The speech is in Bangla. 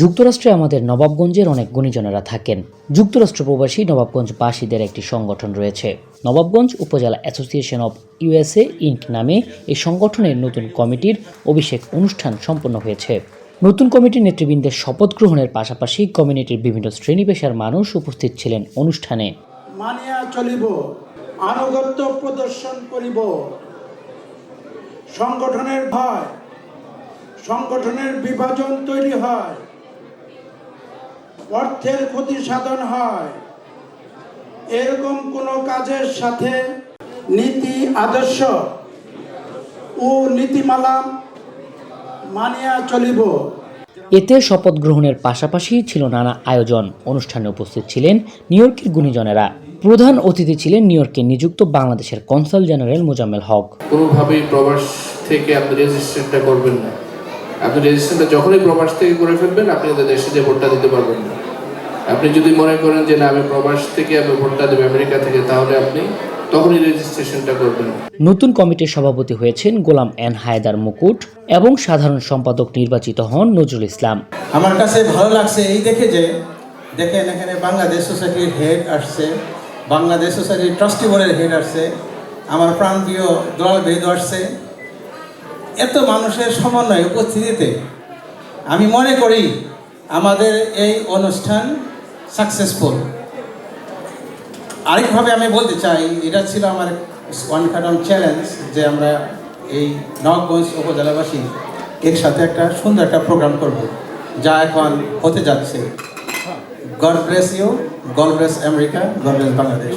যুক্তরাষ্ট্রে আমাদের নবাবগঞ্জের অনেক গুণীজনেরা থাকেন। যুক্তরাষ্ট্র প্রবাসী নবাবগঞ্জবাসীদের একটি সংগঠন রয়েছে। নবাবগঞ্জ উপজেলা অ্যাসোসিয়েশন অব ইউএসএ ইনক নামে এই সংগঠনের নতুন কমিটির অভিষেক অনুষ্ঠান সম্পন্ন হয়েছে। নতুন কমিটির নেতৃবৃন্দের শপথ গ্রহণের পাশাপাশি কমিউনিটির বিভিন্ন শ্রেণি পেশার মানুষ উপস্থিত ছিলেন অনুষ্ঠানে। মানিয়া চলিব, আনুগত্য প্রদর্শন করিব। সংগঠনের ভয়, সংগঠনের বিভাজন তৈরি হয়। অর্থের ক্ষতি সাধন হয়। এরকম কোনো কাজের সাথে নীতি আদর্শ ও নীতিমালা মানিয়া চলিব। এতে শপথ গ্রহণের পাশাপাশি ছিল নানা আয়োজন। অনুষ্ঠানে উপস্থিত ছিলেন নিউ ইয়র্কের গুণীজনেরা। প্রধান অতিথি ছিলেন নিউ ইয়র্কে নিযুক্ত বাংলাদেশের কনসাল জেনারেল মোজাম্মেল হক। কোনোভাবেই প্রবাস থেকে আপনি রেজিস্ট্রেশনটা করবেন না। আপনি রেজিস্ট্রেশনটা যখনই প্রবাস থেকে করে ফেলবেন আপনি ওদের দেশে যে ভোটটা দিতে পারবেন না। আপনি যদি মনে করেন যে না আমি প্রবাস থেকে আমি ভোটটা দেবো আমেরিকা থেকে তাহলে আপনি তখনই রেজিস্ট্রেশনটা করবেন। নতুন কমিটির সভাপতি হয়েছেন গোলাম এন হায়দার মুকুট এবং সাধারণ সম্পাদক নির্বাচিত হন নজরুল ইসলাম। আমার কাছে ভালো লাগছে এই দেখে যে দেখেন এখানে বাংলাদেশ সোসাইটির হেড আসছে বাংলাদেশ সোসাইটির ট্রাস্টি বোর্ডের হেড আসছে আমার প্রাণপ্রিয় দলাল বেদ আসছে। এত মানুষের সমন্বয় উপস্থিতিতে আমি মনে করি আমাদের এই অনুষ্ঠান সাকসেসফুল আরেকভাবে আমি বলতে চাই, এটা ছিল আমার ওয়ান কার্ড চ্যালেঞ্জ যে আমরা এই নবগঞ্জ উপজেলাবাসী এর সাথে একটা সুন্দর একটা প্রোগ্রাম করব, যা এখন হতে যাচ্ছে। God bless you God bless America God bless Bangladesh